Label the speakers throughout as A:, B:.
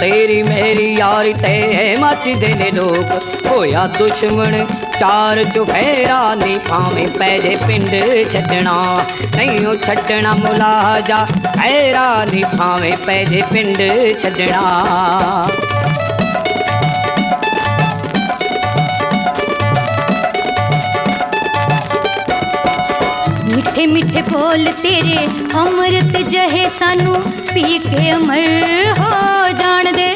A: ਤੇਰੀ ਮੇਰੀ ਯਾਰੀ ਤੇ ਮੱਚਦੇ ਨੇ ਲੋਕ। ਹੋਇਆ ਦੁਸ਼ਮਣ, ਚਾਰ ਚੁਫੇਰਾ ਨਹੀਂ ਭਾਵੇਂ ਪੈ ਜੇ ਪਿੰਡ ਛੱਡਣਾ। ਨਹੀਂ ਉਹ ਛੱਡਣਾ ਮੁਲਾਜਾ ਖੈਰਾ ਨਹੀਂ ਭਾਵੇਂ ਪੈ ਜੇ ਪਿੰਡ ਛੱਡਣਾ।
B: ਮਿੱਠੇ ਮਿੱਠੇ ਬੋਲ ਤੇਰੇ, ਅੰਮ੍ਰਿਤ ਜਹੇ ਸਾਨੂੰ ਪੀ ਕੇ ਅਮਰ ਹੋ ਜਾਣ ਦੇ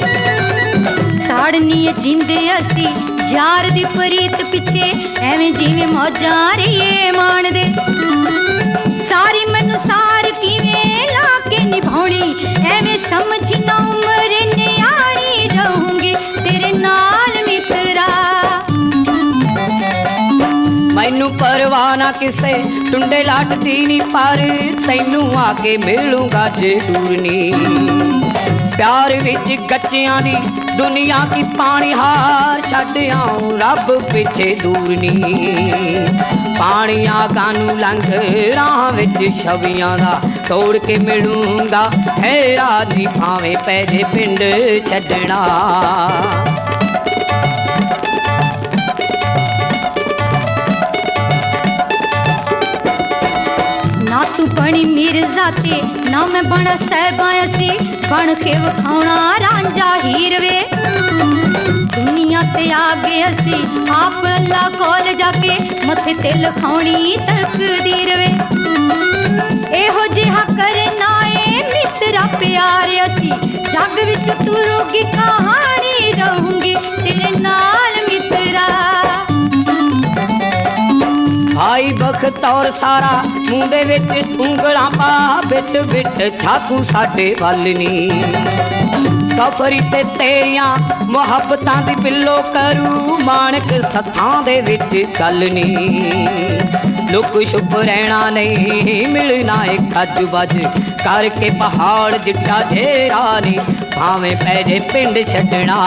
B: ਸਾੜਨੀ ਜਿੰਦੇ ਅਸੀਂ, ਯਾਰ ਦੀ ਪ੍ਰੀਤ ਪਿੱਛੇ, ਐਵੇਂ ਜਿਵੇਂ ਮੌਜਾਂ ਰਹੀਏ ਮਾਣਦੇ। ਸਾਰੀ ਮੈਨੂੰ ਸਾਰ
A: ਪਰਵਾਹ ਨਾ ਕਿਸੇ, ਟੁੰਡੇ ਲਾਟਦੀ ਨਹੀਂ ਪਰ ਤੈਨੂੰ ਆ ਕੇ ਮਿਲੂੰਗਾ ਜ਼ਰੂਰ ਨੀ। ਪਿਆਰ ਵਿੱਚ ਗੱਚਿਆਂ ਦੀ ਦੁਨੀਆ ਕੀ ਪਾਣੀ ਹਾਰ ਛੱਡ ਆਉਂ ਰੱਬ ਪਿੱਛੇ ਦੂਰ ਨੀ। ਪਾਣੀਆਂ ਕਾਨੂੰ ਲੰਘ, ਰਾਹ ਵਿੱਚ ਛਵੀਆਂ ਦਾ ਤੋੜ ਕੇ ਮਿਲੂੰਗਾ ਹੈਰਾ ਨਹੀਂ ਭਾਵੇਂ ਪੈ ਜੇ ਪਿੰਡ ਛੱਡਣਾ।
B: ਬਣੀ ਮਿਰਜ਼ਾ ਤੇ। ਨਾ ਮੈਂ ਬਣਾ ਸਹਿਬਾਂ ਅਸੀਂ ਬਣ ਕੇ ਵਿਖਾਉਣਾ ਰਾਂਝਾ ਹੀਰ ਵੇ ਦੁਨੀਆ ਤੇ ਆ ਗਏ ਅਸੀਂ, ਆਪ ਅੱਲਾ ਕੋਲ ਜਾ ਕੇ ਮੱਥੇ ਤੇ ਲਖਾਉਣੀ ਤਕਦੀਰ ਵੇ। ਇਹੋ ਜਿਹਾ ਕਰਨਾ ਏ ਮਿੱਤਰਾ ਪਿਆਰ ਅਸੀਂ ਜੱਗ ਵਿੱਚ ਤੁਰੋ
A: ਭਾਈ ਬਖਤੌਰ ਸਾਰਾ ਮੂੰਹ ਦੇ ਵਿੱਚ ਉਂਗਲਾਂ ਪਾ, ਬਿੱਟ ਬਿੱਟ ਛਾਕੂ ਸਾਡੇ ਵੱਲ ਨੀ। ਸਫਰੀ ਤੇ ਤੇਰੀਆਂ ਮੁਹੱਬਤਾਂ ਦੀ ਬਿੱਲੋ ਕਰੂ, ਮਾਣਕ ਸੱਥਾਂ ਦੇ ਵਿੱਚ ਗੱਲ ਨੀ। ਲੁਕ ਛੁਪ ਰਹਿਣਾ ਨਹੀਂ ਮਿਲਣਾ ਇੱਕ ਅੱਜ ਬੱਜ ਕਰਕੇ ਪਹਾੜ ਜਿੱਡਾ ਢੇਰਾ ਨੀ, ਭਾਵੇਂ ਪੈ ਜੇ ਪਿੰਡ ਛੱਡਣਾ।